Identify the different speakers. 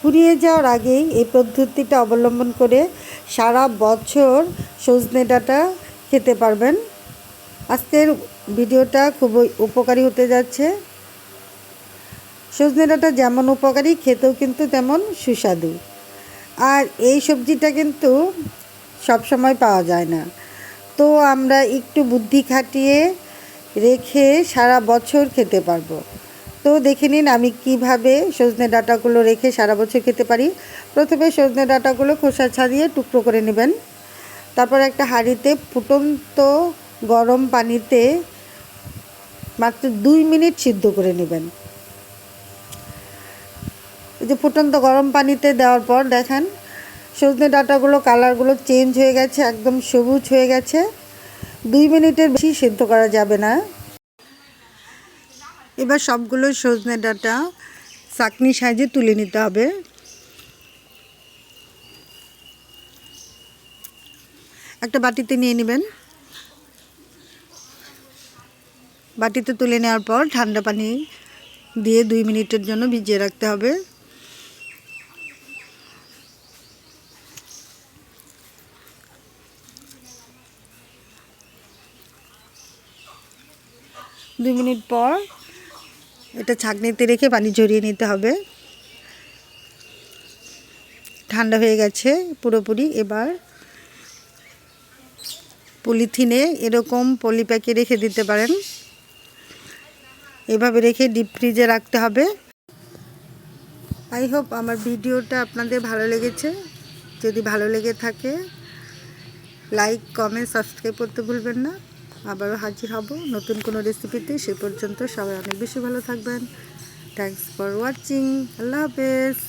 Speaker 1: ফুরিয়ে যাওয়ার আগেই এই পদ্ধতিটা অবলম্বন করে সারা বছর সজনে ডাঁটা খেতে পারবেন। আজকের ভিডিওটা খুবই উপকারী হতে যাচ্ছে। সজনে ডাঁটা যেমন উপকারী, খেতেও কিন্তু তেমন সুস্বাদু। আর এই সবজিটা কিন্তু সব সময় পাওয়া যায় না। তো আমরা একটু বুদ্ধি খাটিয়ে রেখে সারা বছর খেতে পারব। তো দেখে নিন আমি কীভাবে সজনে ডাঁটাগুলো রেখে সারা বছর খেতে পারি। প্রথমে সজনে ডাঁটাগুলো খোসা ছাড়িয়ে টুকরো করে নেবেন। তারপর একটা হাঁড়িতে ফুটন্ত গরম পানিতে মাত্র দুই মিনিট সিদ্ধ করে নেবেন। যে ফুটন্ত গরম পানিতে দেওয়ার পর দেখেন, সজনে ডাঁটাগুলো কালারগুলো চেঞ্জ হয়ে গেছে, একদম সবুজ হয়ে গেছে। দুই মিনিটের বেশি সিদ্ধ করা যাবে না। এবার সবগুলো সজনে ডাঁটা চাকনি সাইজে তুলে নিতে হবে। একটা বাটিতে নিয়ে নেবেন। বাটিতে তুলে নেওয়ার পর ঠান্ডা পানি দিয়ে দুই মিনিটের জন্য ভিজিয়ে রাখতে হবে। দুই মিনিট পর এটা ছাঁকনিতে রেখে পানি ঝরিয়ে নিতে হবে। ঠান্ডা হয়ে গেছে পুরোপুরি। এবার পলিথিনে এরকম পলি প্যাকে রেখে দিতে পারেন। এভাবে রেখে ডিপ ফ্রিজে রাখতে হবে। আই হোপ আমার ভিডিওটা আপনাদের ভালো লেগেছে। যদি ভালো লেগে থাকে, লাইক, কমেন্ট, সাবস্ক্রাইব করতে ভুলবেন না। আবারও হাজির হব নতুন কোনো রেসিপিতে সে পর্যন্ত সবাই অনেক বেশি ভালো থাকবেন। থ্যাংকস ফর ওয়াচিং আল্লাহ হাফেজ।